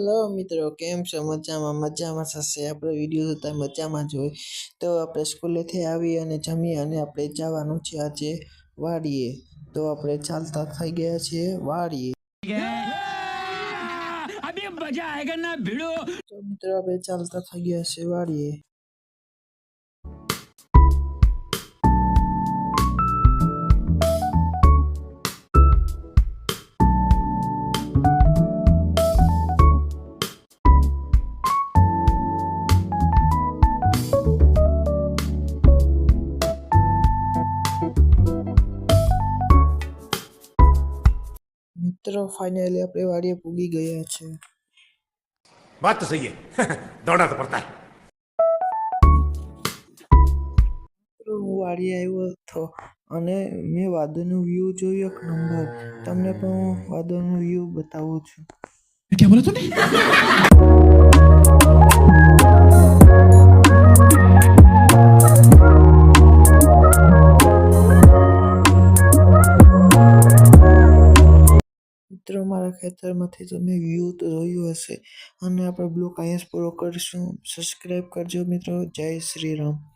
Hello મિત્રો કેમ છો? મજામાં મજામાં થશે. આપણે વીડિયો જોતા મજામાં જોઈ તો આપણે સ્કૂલેથી આવી અને જમી અને આપણે જવાનું છે આજે વાડીએ. તો આપણે ચાલતા થઈ ગયા છીએ વાડીએ. મિત્રો આપણે ચાલતા થઈ ગયા છે વાડીએ. મિત્રો ફાઇનલી આપણે વાડીએ પૂગી ગયા છે. વાત તો સહી દોડા તો પડતા હું. વાડીએ આવ્યો હતો અને મેં વાદળનો વ્યૂ જોયું એક નંબર તમને પણ હું વાદળનો વ્યૂ બતાવું છું. ક્યાં બોલો તું મિત્રો મારા ખેતરમાંથી તમે વ્યૂ તો જોયું હશે. અને આપણે બ્લોક અહીંયા પૂરો કરીશું. સબસ્ક્રાઈબ કરજો મિત્રો. જય શ્રી રામ.